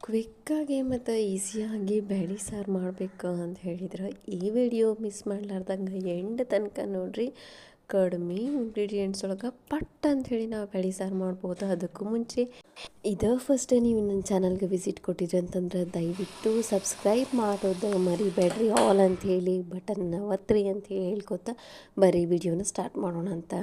ಕ್ವಿಕ್ಕಾಗಿ ಮತ್ತು ಈಸಿಯಾಗಿ ಬೇಳೆ ಸಾರು ಮಾಡಬೇಕು ಅಂತ ಹೇಳಿದ್ರೆ ಈ ವಿಡಿಯೋ ಮಿಸ್ ಮಾಡ್ಲಾರ್ದಂಗೆ ಎಂಡ್ ತನಕ ನೋಡ್ರಿ. ಕಡಿಮೆ ಇಂಗ್ರೀಡಿಯೆಂಟ್ಸ್ ಒಳಗೆ ಪಟ್ ಅಂತ ಹೇಳಿ ನಾವು ಬೇಳೆ ಸಾರು ಮಾಡ್ಬೋದು. ಅದಕ್ಕೂ ಮುಂಚೆ ಇದೇ ಫಸ್ಟ್ ನೀವು ನನ್ನ ಚಾನಲ್ಗೆ ವಿಸಿಟ್ ಕೊಟ್ಟಿದ್ರಿ ಅಂತಂದ್ರೆ ದಯವಿಟ್ಟು ಸಬ್ಸ್ಕ್ರೈಬ್ ಮಾಡೋದು ಮರಿಬೇಡ್ರಿ. ಆಲ್ ಅಂತ ಹೇಳಿ ಬಟನ್ನ ಒತ್ತಿರಿ ಅಂತ ಹೇಳಿ ಹೇಳ್ಕೊತ ಬರೀ ವಿಡಿಯೋನ ಸ್ಟಾರ್ಟ್ ಮಾಡೋಣ ಅಂತ.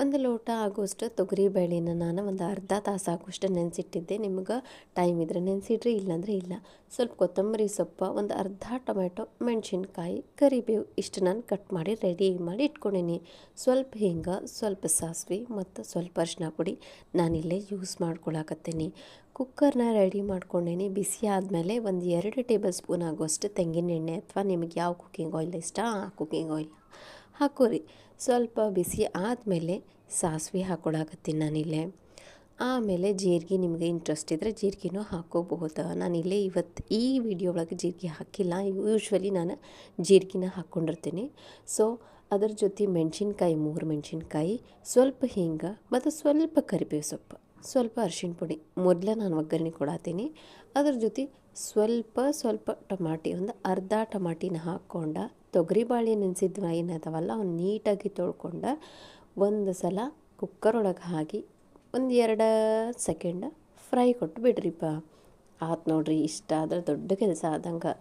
ಒಂದು ಲೋಟ ಆಗೋಷ್ಟು ತೊಗರಿ ಬೇಳೆನ ನಾನು ಒಂದು ಅರ್ಧ ತಾಸು ಆಗೋಷ್ಟು ನೆನೆಸಿಟ್ಟಿದ್ದೆ. ನಿಮ್ಗೆ ಟೈಮ್ ಇದ್ರೆ ನೆನೆಸಿಡ್ರಿ, ಇಲ್ಲಾಂದರೆ ಇಲ್ಲ. ಸ್ವಲ್ಪ ಕೊತ್ತಂಬರಿ ಸೊಪ್ಪು, ಒಂದು ಅರ್ಧ ಟೊಮೆಟೊ, ಮೆಣಸಿನ್ಕಾಯಿ, ಕರಿಬೇವು ಇಷ್ಟು ನಾನು ಕಟ್ ಮಾಡಿ ರೆಡಿ ಮಾಡಿ ಇಟ್ಕೊಂಡೀನಿ. ಸ್ವಲ್ಪ ಹಿಂಗೆ, ಸ್ವಲ್ಪ ಸಾಸಿವೆ ಮತ್ತು ಸ್ವಲ್ಪ ಅರಿಶಿನ ಪುಡಿ ನಾನಿಲ್ಲೇ ಯೂಸ್ ಮಾಡ್ಕೊಳಕತ್ತೀನಿ. ಕುಕ್ಕರ್ನ ರೆಡಿ ಮಾಡ್ಕೊಂಡೇನಿ ಬಿಸಿ ಆದಮೇಲೆ ಒಂದು ಎರಡು ಟೇಬಲ್ ಸ್ಪೂನ್ ಆಗುವಷ್ಟು ತೆಂಗಿನ ಎಣ್ಣೆ ಅಥವಾ ನಿಮಗೆ ಯಾವ ಕುಕ್ಕಿಂಗ್ ಆಯಿಲ್ ಇಷ್ಟ, ಆ ಕುಕ್ಕಿಂಗ್ ಆಯಿಲ್ ಹಾಕೋರಿ. ಸ್ವಲ್ಪ ಬಿಸಿ ಆದಮೇಲೆ ಸಾಸಿವೆ ಹಾಕೊಳಕತ್ತೀನಿ ನಾನಿಲ್ಲೇ. ಆಮೇಲೆ ಜೀರಿಗೆ ನಿಮಗೆ ಇಂಟ್ರೆಸ್ಟ್ ಇದ್ದರೆ ಜೀರಿಗೆನೂ ಹಾಕೋಬಹುದು. ನಾನಿಲ್ಲೇ ಇವತ್ತು ಈ ವಿಡಿಯೋ ಒಳಗೆ ಜೀರಿಗೆ ಹಾಕಿಲ್ಲ. ಯೂಶ್ವಲಿ ನಾನು ಜೀರಿಗೆನ ಹಾಕ್ಕೊಂಡಿರ್ತೀನಿ ಸೊ, ಅದರ ಜೊತೆ ಮೆಣಸಿನ್ಕಾಯಿ, ಮೂರು ಮೆಣಸಿನ್ಕಾಯಿ, ಸ್ವಲ್ಪ ಹಿಂಗೆ, ಮತ್ತು ಸ್ವಲ್ಪ ಕರಿಬೇವು ಸೊಪ್ಪು. ಸ್ವಲ್ಪ ಅರಿಶಿಣ ಪುಡಿ. ಮೊದಲೇ ನಾನು ಒಗ್ಗರಣೆ ಕೊಡತ್ತೀನಿ ಅದ್ರ ಜೊತೆ ಸ್ವಲ್ಪ ಸ್ವಲ್ಪ ಟಮಾಟಿ, ಒಂದು ಅರ್ಧ ಟಮಾಟಿನ ಹಾಕ್ಕೊಂಡ ತೊಗರಿ ಬಾಳೆ ನೆನೆಸಿದ್ವ ಏನದವಲ್ಲ ಅವ್ನು ನೀಟಾಗಿ ತೊಳ್ಕೊಂಡ, ಒಂದು ಸಲ ಕುಕ್ಕರ್ ಒಳಗೆ ಹಾಕಿ ಒಂದು ಎರಡು ಸೆಕೆಂಡ್ ಫ್ರೈ ಕೊಟ್ಟು ಬಿಡ್ರಿಪ್ಪ. ಆತು ನೋಡ್ರಿ ಇಷ್ಟ ಆದ್ರೆ ದೊಡ್ಡ ಕೆಲಸ ಆದಂಗೆ.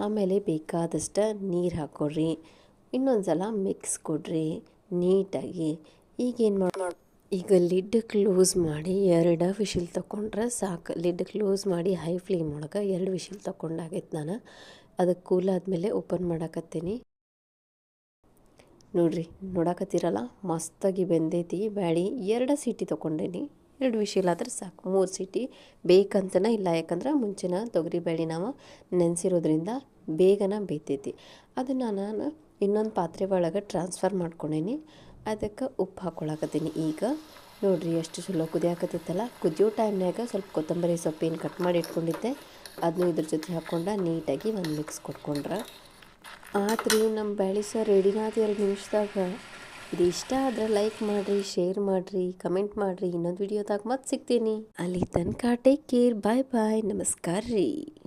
ಆಮೇಲೆ ಬೇಕಾದಷ್ಟು ನೀರು ಹಾಕ್ಕೊಡ್ರಿ ಇನ್ನೊಂದು ಸಲ ಮಿಕ್ಸ್ ಕೊಡ್ರಿ ನೀಟಾಗಿ. ಈಗೇನು ಮಾಡಿ ಈಗ ಲಿಡ್ ಕ್ಲೋಸ್ ಮಾಡಿ ಎರಡು ವಿಶಿಲ್ ತೊಗೊಂಡ್ರೆ ಸಾಕು. ಲಿಡ್ ಕ್ಲೋಸ್ ಮಾಡಿ ಹೈ ಫ್ಲೇಮ್ ಒಳಗೆ ಎರಡು ವಿಶಿಲ್ ತೊಗೊಂಡಾಗೈತೆ ನಾನು. ಅದಕ್ಕೆ ಕೂಲ್ ಆದಮೇಲೆ ಓಪನ್ ಮಾಡಾಕತ್ತೀನಿ. ನೋಡ್ರಿ, ನೋಡಾಕತ್ತೀರಲ್ಲ? ಮಸ್ತಾಗಿ ಬೆಂದೈತಿ. ಬ್ಯಾಳಿ ಎರಡು ಸೀಟಿ ತೊಗೊಂಡೇನಿ ಎರಡು ವಿಶಿಲ್ ಆದ್ರೆ ಸಾಕು. ಮೂರು ಸೀಟಿ. ಬೇಕಂತನ ಇಲ್ಲ, ಯಾಕಂದ್ರೆ ಮುಂಚಿನ ತೊಗರಿ ಬೇಳೆ ನಾವು ನೆನೆಸಿರೋದ್ರಿಂದ ಬೇಗನ ಬೇಯ್ತೈತಿ ಅದನ್ನು ನಾನು ಇನ್ನೊಂದು ಪಾತ್ರೆ ಒಳಗೆ ಟ್ರಾನ್ಸ್ಫರ್ ಮಾಡ್ಕೊಂಡೇನಿ. ಅದಕ್ಕೆ ಉಪ್ಪು ಹಾಕ್ಕೊಳಕತ್ತೀನಿ ಈಗ ನೋಡಿರಿ ಎಷ್ಟು ಚಲೋ ಕುದಿಯಾಕತ್ತೈತಲ್ಲ ಕುದಿಯೋ ಟೈಮ್ನಾಗ ಸ್ವಲ್ಪ ಕೊತ್ತಂಬರಿ ಸೊಪ್ಪೇನು ಕಟ್ ಮಾಡಿ ಇಟ್ಕೊಂಡಿದ್ದೆ. ಅದನ್ನು ಇದ್ರ ಜೊತೆ ಹಾಕ್ಕೊಂಡು ನೀಟಾಗಿ ಒಂದು ಮಿಕ್ಸ್ ಕೊಟ್ಕೊಂಡ್ರೆ. ಆದ್ರಿ ನಮ್ಮ ಬ್ಯಾಳಿ ಸರ್ ರೆಡಿನಾದ ಎರಡು ನಿಮಿಷದಾಗ. ಇದು ಇಷ್ಟ ಆದ್ರೆ ಲೈಕ್ ಮಾಡಿರಿ ಶೇರ್ ಮಾಡಿರಿ ಕಮೆಂಟ್ ಮಾಡಿರಿ. ಇನ್ನೊಂದು ವಿಡಿಯೋದಾಗ ಮತ್ತೆ ಸಿಗ್ತೀನಿ. ಅಲ್ಲಿ ತನಕ ಟೇಕ್ ಕೇರ್ ಬಾಯ್ ಬಾಯ್ ನಮಸ್ಕಾರ ರೀ.